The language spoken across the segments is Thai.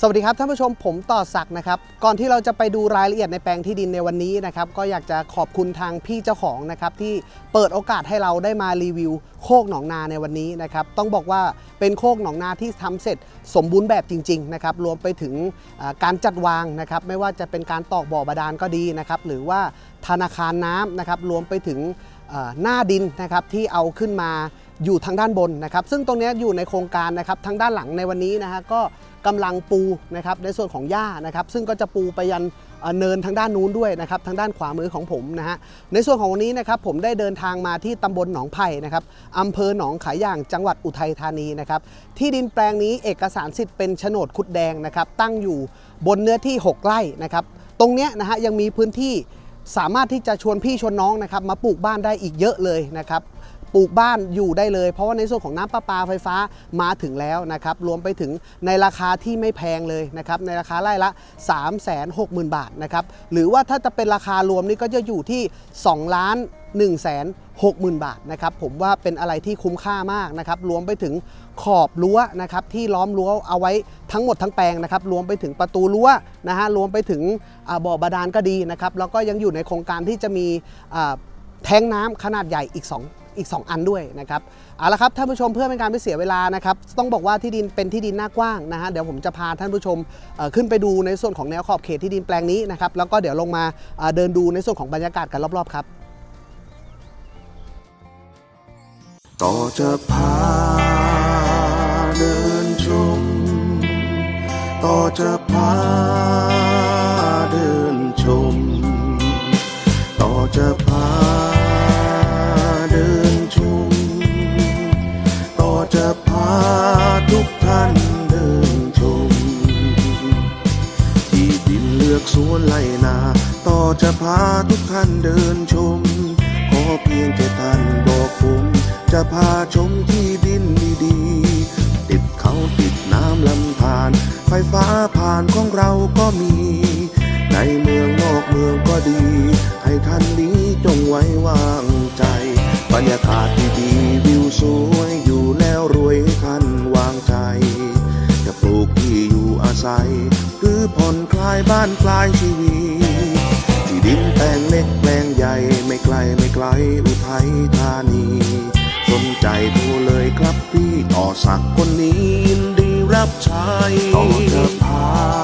สวัสดีครับท่านผู้ชมผมต่อศักนะครับ ก่อนที่เราจะไปดูรายละเอียดในแปลงที่ดินในวันนี้นะครับ ก็อยากจะขอบคุณทางพี่เจ้าของนะครับ ที่เปิดโอกาสให้เราได้มารีวิว โคกหนองนาในวันนี้นะครับ ต้องบอกว่าเป็นโคกหนองนาที่ทำเสร็จสมบูรณ์แบบจริง ๆ นะครับ รวมไปถึงการจัดวางนะครับ ไม่ว่าจะเป็นการตอกบ่อบาดาลก็ดีนะครับ หรือว่าธนาคารน้ำนะครับ รวมไปถึงหน้าดินนะครับที่เอาขึ้นมา อยู่ทางด้านบนนะครับ ซึ่งตรงนี้อยู่ในโครงการนะครับทางด้านหลังในวันนี้นะฮะก็กำลังปูนะครับในส่วนของหญ้านะครับ ซึ่งก็จะปูไปยันเนินทางด้านนู้นด้วยนะครับทางด้านขวามือของผมนะฮะในส่วนของวันนี้นะครับผมได้เดินทางมาที่ตำบลหนองไผ่นะครับอำเภอหนองขายอย่างจังหวัดอุทัยธานีนะครับที่ดินแปลงนี้เอกสารสิทธิ์เป็นโฉนดคุดแดงนะครับตั้งอยู่บนเนื้อที่ 6 ไร่นะครับตรงเนี้ยนะฮะยังมีพื้นที่สามารถที่จะชวนพี่ชวนน้องนะครับมาปลูกบ้านได้อีกเยอะเลยนะครับ ปลูกบ้านอยู่ได้เลย เพราะว่าในส่วนของน้ำประปาไฟฟ้ามาถึงแล้วนะครับรวมไปถึงในราคาที่ไม่แพงเลยนะครับในราคาไร่ละ 3 6 0 0 0 0 บาทนะครับหรือว่าถ้าจะเป็นราคารวมนี่ก็จะอยู่ที่ 2 ล้าน1 6 0 0 0 0 บาทนะครับผมว่าเป็นอะไรที่คุ้มค่ามากนะครับรวมไปถึงขอบรั้วนะครับที่ล้อมรั้วเอาไว้ทั้งหมดทั้งแปลงนะครับรวมไปถึงประตูรั้วนะฮะรวมไปถึงบ่อบาดาลก็ดีนะครับแล้วก็ยังอยู่ในโครงการที่จะมีแทงน้ำขนาดใหญ่อีก 2 อีก 2 อันด้วยนะครับเอาละครับท่านผู้ชมเพื่อเป็นการไม่เสียเวลานะครับต้องบอกว่าที่ดินเป็นที่ดินหน้ากว้างนะฮะเดี๋ยวผมจะพาท่านผู้ชมขึ้นไปดูในส่วนของแนวขอบเขตที่ดินแปลงนี้นะครับแล้วก็เดี๋ยวลงมาเดินดูในส่วนของบรรยากาศกันรอบๆครับต่อจะพาเดินชมต่อจะพาาทุกท่านเดินชม ขอเพียงแค่ท่านบอกผม จะพาชมที่ดินดีๆ ติดเขาติดน้ำลำธาร ไฟฟ้าผ่านของเราก็มี ในเมืองนอกเมืองก็ดี ให้ท่านนี้จงไว้วางใจ บรรยากาศดีๆวิวสวยอยู่แล้วรวยให้ท่านวางใจ จะปลูกที่อยู่อาศัย หรือผ่อนคลายบ้านคลายชีวิต เล็กแปลงใหญ่ไม่ไกลไม่ไกลอุทัยธานี สนใจโทรเลยครับพี่ต่อสักคนนี้ยินดีรับใช้ต่อเธอพา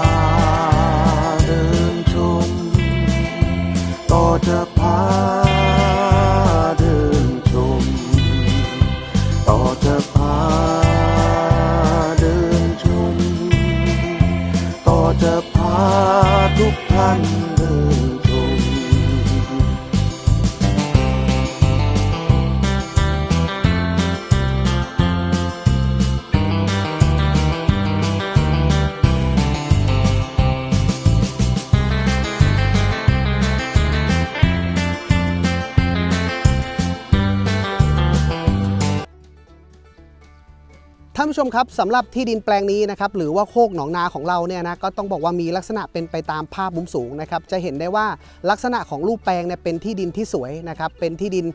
านผู้ชมครับสำหรับที่ดินแปลงนี้นะครับหรือว่าโคกหนองนาของเราเนี่ยนะก็ต้องบอกว่ามีลักษณะเป็นไปตามภาพมุมสูงนะครับจะเห็นได้ว่าลักษณะของรูปแปลงเนี่ยเป็นที่ดินที่สวยนะครับเป็นที่ดิน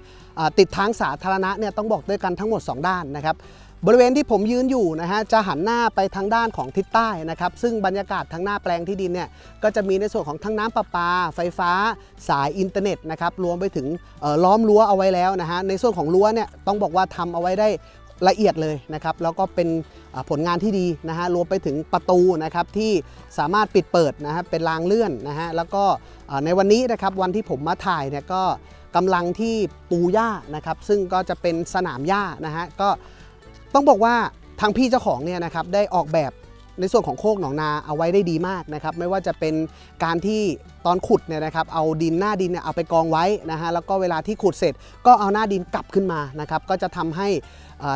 ติดทางสาธารณะเนี่ยต้องบอกด้วยกันทั้งหมด 2 ด้านนะครับบริเวณที่ผมยืนอยู่นะฮะจะหันหน้าไปทางด้านของทิศใต้นะครับซึ่งบรรยากาศทางหน้าแปลงที่ดินเนี่ยก็จะมีในส่วนของทั้งน้ำประปา ไฟฟ้า สายอินเทอร์เน็ตนะครับรวมไปถึงล้อมรั้วเอาไว้แล้วนะฮะในส่วนของรั้วเนี่ยต้องบอกว่าทำเอาไว้ได้ ละเอียดเลยนะครับแล้วก็เป็นผลงานที่ดีนะฮะรวมไปถึงประตูนะครับที่สามารถปิดเปิดนะฮะเป็นรางเลื่อนนะฮะแล้วก็ในวันนี้นะครับวันที่ผมมาถ่ายเนี่ยก็กำลังที่ปูหญ้านะครับซึ่งก็จะเป็นสนามหญ้านะฮะก็ต้องบอกว่าทางพี่เจ้าของเนี่ยนะครับได้ออกแบบในส่วนของโคกหนองนาเอาไว้ได้ดีมากนะครับไม่ว่าจะเป็นการที่ตอนขุดเนี่ยนะครับเอาดินหน้าดินเนี่ยเอาไปกองไว้นะฮะแล้วก็เวลาที่ขุดเสร็จก็เอาหน้าดินกลับขึ้นมานะครับก็จะทำให้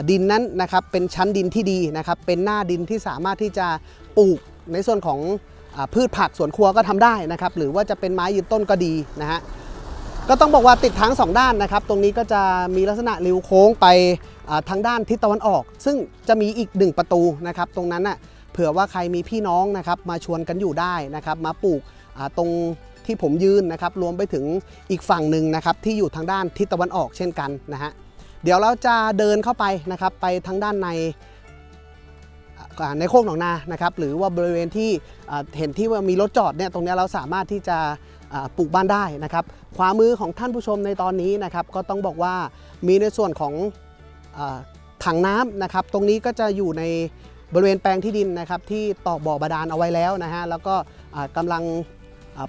ดินนั้นนะครับเป็นชั้นดินที่ดีนะครับเป็นหน้าดินที่สามารถที่จะปลูกในส่วนของอพืชผักสวนครัวก็ทำได้นะครับหรือว่าจะเป็นไม้ยืนต้นก็ดีนะฮะก็ต้องบอกว่าติดทั้งสองด้านนะครับ ตรงนี้ก็จะมีลักษณะริ้วโค้งไปทางด้านทิศตะวันออก ซึ่งจะมีอีกหนึ่งประตูนะครับ ตรงนั้นน่ะเผื่อว่าใครมีพี่น้องนะครับมาชวนกันอยู่ได้นะครับ มาปลูกตรงที่ผมยืนนะครับ รวมไปถึงอีกฝั่งหนึ่งนะครับที่อยู่ทางด้านทิศตะวันออกเช่นกันนะฮะ เดี๋ยวเราจะเดินเข้าไปนะครับไปทางด้านในในโคกหนองนานะครับหรือว่าบริเวณที่เห็นที่ว่ามีรถจอดเนี่ยตรงนี้เราสามารถที่จะปลูกบ้านได้นะครับขวามือของท่านผู้ชมในตอนนี้นะครับก็ต้องบอกว่ามีในส่วนของอถังน้ำนะครับตรงนี้ก็จะอยู่ในบริเวณแปลงที่ดินนะครับที่ตอกบ่อบาดาลเอาไว้แล้วนะฮะแล้วก็อ่ากำลัง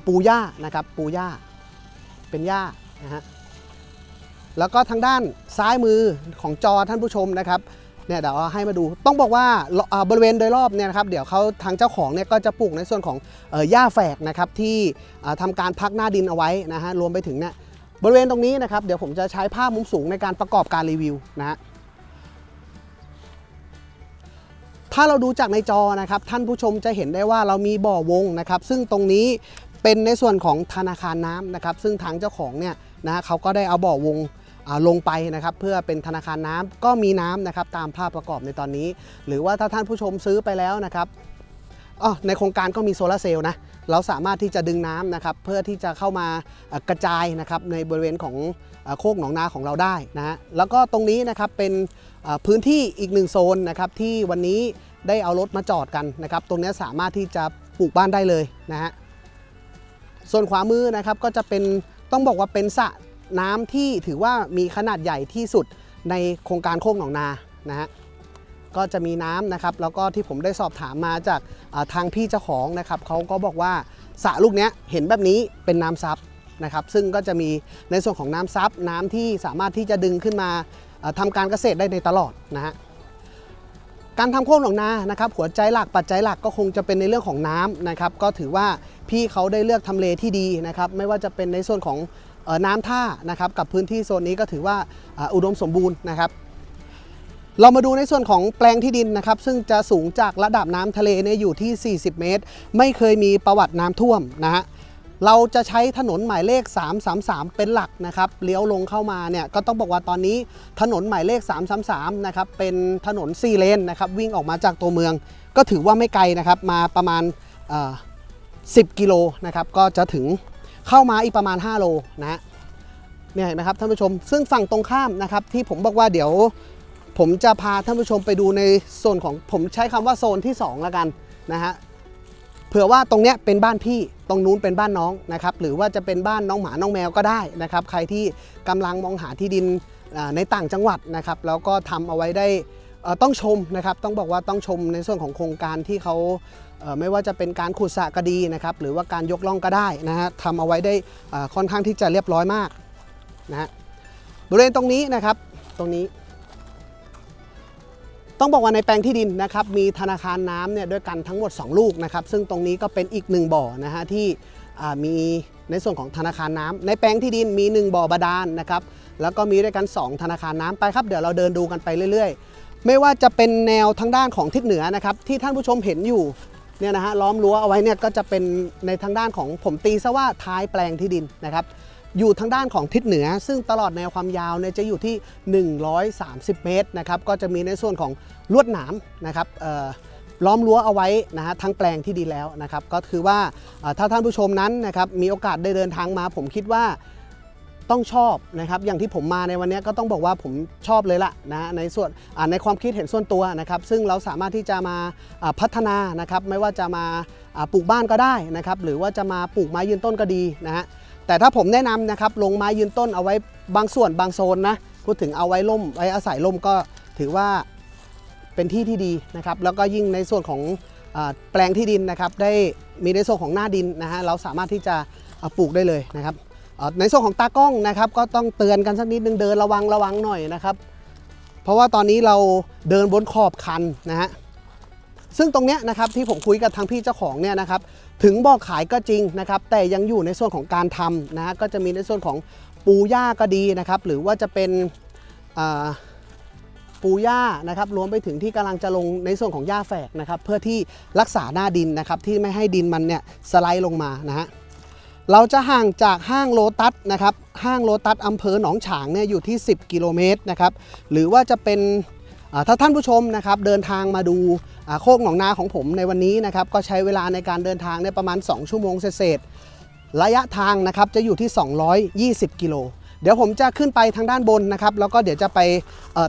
ปูหญ้านะครับปูหญ้าเป็นหญ้านะฮะ แล้วก็ทางด้านซ้ายมือของจอท่านผู้ชมนะครับเนี่ยเดี๋ยวเอาให้มาดูต้องบอกว่าบริเวณโดยรอบเนี่ยนะครับเดี๋ยวเขาทางเจ้าของเนี่ยก็จะปลูกในส่วนของหญ้าแฝกนะครับที่อ่าทำการพักหน้าดินเอาไว้นะฮะรวมไปถึงเนี่ยบริเวณตรงนี้นะครับเดี๋ยวผมจะใช้ภาพมุมสูงในการประกอบการรีวิวนะฮะถ้าเราดูจากในจอนะครับท่านผู้ชมจะเห็นได้ว่าเรามีบ่อวงนะครับ ซึ่งตรงนี้เป็นในส่วนของธนาคารน้ำนะครับ ซึ่งทางเจ้าของเนี่ยนะฮะเขาก็ได้เอาบ่อวง ลงไปนะครับเพื่อเป็นธนาคารน้ำก็มีน้ำนะครับตามภาพประกอบในตอนนี้ หรือว่าถ้าท่านผู้ชมซื้อไปแล้วนะครับอ๋อในโครงการก็มีโซลาร์เซลล์นะเราสามารถที่จะดึงน้ำนะครับเพื่อที่จะเข้ามากระจายนะครับในบริเวณของโคกหนองนาของเราได้นะฮะแล้วก็ตรงนี้นะครับเป็นพื้นที่อีกหนึ่งโซนนะครับที่วันนี้ได้เอารถมาจอดกันนะครับตรงนี้สามารถที่จะปลูกบ้านได้เลยนะฮะส่วนขวามือนะครับก็จะเป็นต้องบอกว่าเป็นสระ น้ำที่ถือว่ามีขนาดใหญ่ที่สุดในโครงการโคกหนองนานะฮะก็จะมีน้ำนะครับ แล้วก็ที่ผมได้สอบถามมาจากทางพี่เจ้าของนะครับเขาก็บอกว่าสระลูกเนี้ยเห็นแบบนี้เป็นน้ำซับนะครับซึ่งก็จะมีในส่วนของน้ำซับน้ำที่สามารถที่จะดึงขึ้นมาทำการเกษตรได้ในตลอดนะฮะการทำโค้งหนองนานะครับหัวใจหลักปัจจัยหลักก็คงจะเป็นในเรื่องของน้ำนะครับก็ถือว่าพี่เขาได้เลือกทำเลที่ดีนะครับไม่ว่าจะเป็นในส่วนของ น้ำท่านะครับกับพื้นที่โซนนี้ก็ถือว่าอุดมสมบูรณ์นะครับ เรามาดูในส่วนของแปลงที่ดินนะครับ ซึ่งจะสูงจากระดับน้ำทะเลเนี่ยอยู่ที่ 40 เมตร ไม่เคยมีประวัติน้ำท่วมนะฮะเราจะใช้ถนนหมายเลข 333 เป็นหลักนะครับ เลี้ยวลงเข้ามาเนี่ยก็ต้องบอกว่าตอนนี้ถนนหมายเลข 333 นะครับ เป็นถนน 4 เลนนะครับ วิ่งออกมาจากตัวเมือง ก็ถือว่าไม่ไกลนะครับ มาประมาณ 10 กิโลนะครับ ก็จะถึง เข้ามาอีกประมาณ 5 โลนะเนี่ยเห็นไหมครับท่านผู้ชม ซึ่งฝั่งตรงข้ามนะครับที่ผมบอกว่าเดี๋ยว ผมจะพาท่านผู้ชมไปดูในโซนของผมใช้คำว่าโซนที่2แล้วกันนะฮะเผื่อว่าตรงเนี้ยเป็นบ้านพี่ตรงนู้นเป็นบ้านน้องนะครับหรือว่าจะเป็นบ้านน้องหมาน้องแมวก็ได้นะครับใครที่กำลังมองหาที่ดินในต่างจังหวัดนะครับแล้วก็ทำเอาไว้ได้ต้องชมนะครับต้องบอกว่าต้องชมในส่วนของโครงการที่เขา ไม่ว่าจะเป็นการขุดสระก็ดีนะครับหรือว่าการยกล่องก็ได้นะฮะทำเอาไว้ได้ค่อนข้างที่จะเรียบร้อยมากนะฮะบริเวณตรงนี้นะครับตรงนี้ ต้องบอกว่าในแปลงที่ดินนะครับมีธนาคารน้ำเนี่ยด้วยกันทั้งหมด 2 ลูกนะครับซึ่งตรงนี้ก็เป็นอีกหนึ่งบ่อนะฮะที่มีในส่วนของธนาคารน้ำในแปลงที่ดินมี 1 บ่อบาดาลนะครับแล้วก็มีด้วยกัน 2 ธนาคารน้ำไปครับเดี๋ยวเราเดินดูกันไปเรื่อย ๆ ไม่ว่าจะเป็นแนวทางด้านของทิศเหนือนะครับที่ท่านผู้ชมเห็นอยู่ เนี่ยนะฮะล้อมรั้วเอาไว้เนี่ยก็จะเป็นในทางด้านของผมตีซะว่าท้ายแปลงที่ดินนะครับอยู่ทางด้านของทิศเหนือ ซึ่งตลอดแนวความยาวเนี่ยจะอยู่ที่ 130 เมตรนะครับก็จะมีในส่วนของลวดหนามนะครับล้อมรั้วเอาไว้นะฮะทั้งแปลงที่ดีแล้วนะครับก็คือว่าถ้าท่านผู้ชมนั้นนะครับมีโอกาสได้เดินทางมา ผมคิดว่า ต้องชอบนะครับ อย่างที่ผมมาในวันนี้ก็ต้องบอกว่าผมชอบเลยละนะในส่วนในความคิดเห็นส่วนตัวนะครับ ซึ่งเราสามารถที่จะมาพัฒนานะครับ ไม่ว่าจะมาปลูกบ้านก็ได้นะครับ หรือว่าจะมาปลูกไม้ยืนต้นก็ดีนะฮะแต่ถ้าผมแนะนำนะครับลงไม้ยืนต้นเอาไว้บางส่วนบางโซนนะพูดถึงเอาไว้ล่มไว้อาศัยล่มก็ถือว่าเป็นที่ที่ดีนะครับ แล้วก็ยิ่งในส่วนของอแปลงที่ดินนะครับ ได้มีในส่วนของหน้าดินนะฮะเราสามารถที่จะปลูกได้เลยนะครับ ในส่วนของตากล้องนะครับ ก็ต้องเตือนกันสักนิดนึงเดินระวังระวังหน่อยนะครับ เพราะว่าตอนนี้เราเดินบนขอบคันนะฮะซึ่งตรงเนี้ยนะครับที่ผมคุยกับทางพี่เจ้าของเนี่ยนะครับถึงบอกขายก็จริงนะครับ แต่ยังอยู่ในส่วนของการทำนะฮะก็จะมีในส่วนของปูหญ้าก็ดีนะครับ หรือว่าจะเป็นปูหญ้านะครับรวมไปถึงที่กำลังจะลงในส่วนของหญ้าแฝกนะครับ เพื่อที่รักษาหน้าดินนะครับ ที่ไม่ให้ดินมันเนี่ยสไลด์ลงมานะฮะ เราจะห่างจากห้างโลตัสนะครับห้างโลตัสอำเภอหนองฉางเนี่ยอยู่ที่ 10 กิโลเมตรนะครับหรือว่าจะเป็นถ้าท่านผู้ชมนะครับเดินทางมาดูโคกหนองนาของผมในวันนี้นะครับก็ใช้เวลาในการเดินทางเนี่ยประมาณ 2 ชั่วโมงเศษระยะทางนะครับจะอยู่ที่ 220 กิโลเดี๋ยวผมจะขึ้นไปทางด้านบนนะครับแล้วก็เดี๋ยวจะไป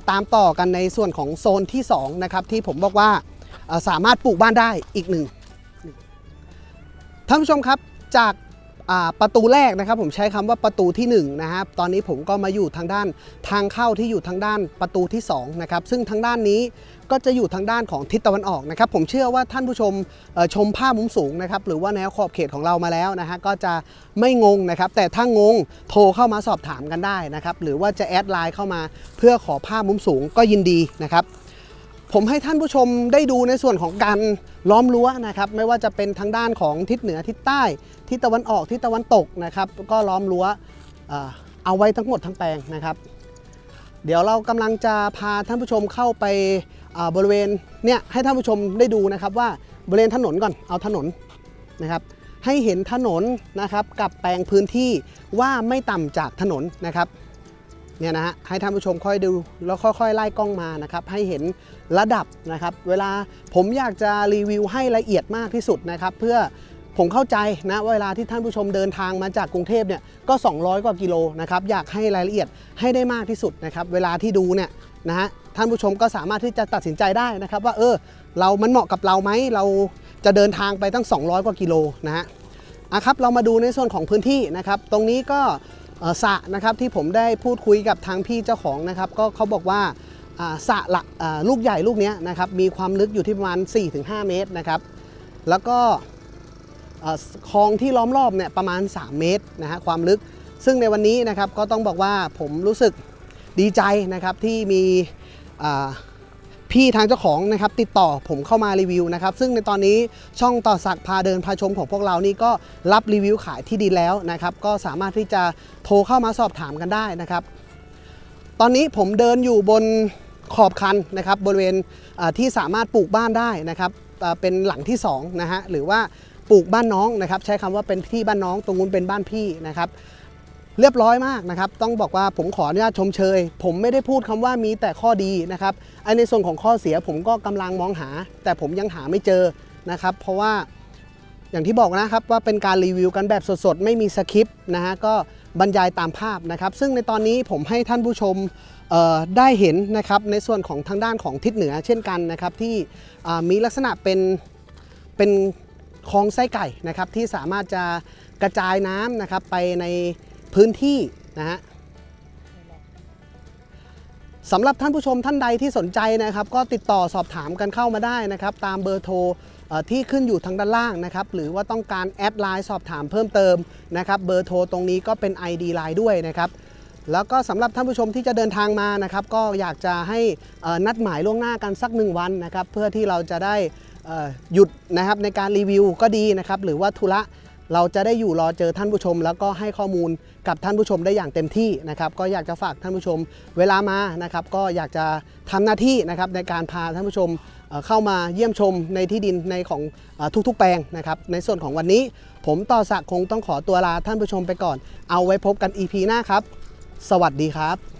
ตามต่อกันในส่วนของโซนที่2นะครับที่ผมบอกว่าสามารถปลูกบ้านได้อีกหนึ่งท่านผู้ชมครับจาก ประตูแรกนะครับผมใช้คำว่าประตูที่1นะครับตอนนี้ผมก็มาอยู่ทางด้านทางเข้าที่อยู่ทางด้านประตูที่2นะครับซึ่งทางด้านนี้ก็จะอยู่ทางด้านของทิศตะวันออกนะครับผมเชื่อว่าท่านผู้ชมชมภาพมุมสูงนะครับหรือว่าแนวขอบเขตของเรามาแล้วนะฮะก็จะไม่งงนะครับแต่ถ้างงโทรเข้ามาสอบถามกันได้นะครับหรือว่าจะแอดไลน์เข้ามาเพื่อขอภาพมุมสูงก็ยินดีนะครับผมให้ท่านผู้ชมได้ดูในส่วนของการล้อมรั้วนะครับไม่ว่าจะเป็นทางด้านของทิศเหนือทิศใต้ ทิศตะวันออกทิศตะวันตกนะครับ ก็ล้อมรั้วเอาไว้ทั้งหมดทั้งแปลงนะครับ เดี๋ยวเรากำลังจะพาท่านผู้ชมเข้าไปบริเวณเนี่ยให้ท่านผู้ชมได้ดูนะครับว่าบริเวณถนนก่อนเอาถนนนะครับ ให้เห็นถนนนะครับกับแปลงพื้นที่ว่าไม่ต่ำจากถนนนะครับเนี่ยนะฮะให้ท่านผู้ชมค่อยดูแล้วค่อยๆ ไล่กล้องมานะครับ ให้เห็นระดับนะครับ เวลาผมอยากจะรีวิวให้ละเอียดมากที่สุดนะครับ เพื่อ ผมเข้าใจนะเวลาที่ท่านผู้ชมเดินทางมาจากกรุงเทพเนี่ยก็ 200 กว่ากิโลนะครับอยากให้รายละเอียดให้ได้มากที่สุดนะครับเวลาที่ดูเนี่ยนะฮะท่านผู้ชมก็สามารถที่จะตัดสินใจได้นะครับ ว่าเออเรามันเหมาะกับเราไหมเราจะเดินทางไปตั้ง 200 กว่ากิโลนะฮะอะครับเรามาดูในส่วนของพื้นที่นะครับ ตรงนี้ก็สระนะครับที่ผมได้พูดคุยกับทางพี่เจ้าของนะครับ ก็เขาบอกว่าสระละลูกใหญ่ลูกเนี้ยนะครับมีความลึกอยู่ที่ประมาณ 4-5 เมตรนะครับ แล้วก็ คลองที่ล้อมรอบเนี่ยประมาณ 3 เมตรนะฮะความลึก ซึ่งในวันนี้นะครับก็ต้องบอกว่าผมรู้สึกดีใจนะครับที่มีพี่ทางเจ้าของนะครับติดต่อผมเข้ามารีวิวนะครับซึ่งในตอนนี้ช่องต่อสักพาเดินพาชมของพวกเรานี่ก็รับรีวิวขายที่ดินแล้วนะครับก็สามารถที่จะโทรเข้ามาสอบถามกันได้นะครับ ตอนนี้ผมเดินอยู่บนขอบคันนะครับบริเวณที่สามารถปลูกบ้านได้นะครับเป็นหลังที่2นะฮะหรือว่า ปลูกบ้านน้องนะครับ ใช้คำว่าเป็นที่บ้านน้องตรงนู้นเป็นบ้านพี่นะครับ เรียบร้อยมากนะครับ ต้องบอกว่าผมขออนุญาตชมเชย ผมไม่ได้พูดคำว่ามีแต่ข้อดีนะครับไอในส่วนของข้อเสียผมก็กำลังมองหา แต่ผมยังหาไม่เจอนะครับ เพราะว่าอย่างที่บอกนะครับว่าเป็นการรีวิวกันแบบสดๆ ไม่มีสคริปต์นะฮะก็บรรยายตามภาพนะครับ ซึ่งในตอนนี้ผมให้ท่านผู้ชมได้เห็นนะครับในส่วนของทางด้านของทิศเหนือเช่นกันนะครับที่มีลักษณะเป็นเป็น คลองไส้ไก่นะครับที่สามารถจะกระจายน้ำนะครับไปในพื้นที่นะฮะสำหรับท่านผู้ชมท่านใดที่สนใจนะครับ ก็ติดต่อสอบถามกันเข้ามาได้นะครับ ตามเบอร์โทรที่ขึ้นอยู่ทางด้านล่างนะครับ หรือว่าต้องการแอดไลน์สอบถามเพิ่มเติมนะครับ เบอร์โทรตรงนี้ก็เป็น ID ไลน์ด้วยนะครับ แล้วก็สำหรับท่านผู้ชมที่จะเดินทางมานะครับ ก็อยากจะให้นัดหมายล่วงหน้ากันสักหนึ่งวันนะครับ เพื่อที่เราจะได้ หยุดนะครับในการรีวิวก็ดีนะครับ หรือว่าธุระเราจะได้อยู่รอเจอท่านผู้ชม แล้วก็ให้ข้อมูลกับท่านผู้ชมได้อย่างเต็มที่นะครับ ก็อยากจะฝากท่านผู้ชมเวลามานะครับ ก็อยากจะทำหน้าที่นะครับในการพาท่านผู้ชมเข้ามาเยี่ยมชมในที่ดินในของอทุกๆ แปลงนะครับ ในส่วนของวันนี้ ผมต่อศักคงต้องขอตัวลาท่านผู้ชมไปก่อน เอาไว้พบกัน EP หน้าครับ สวัสดีครับ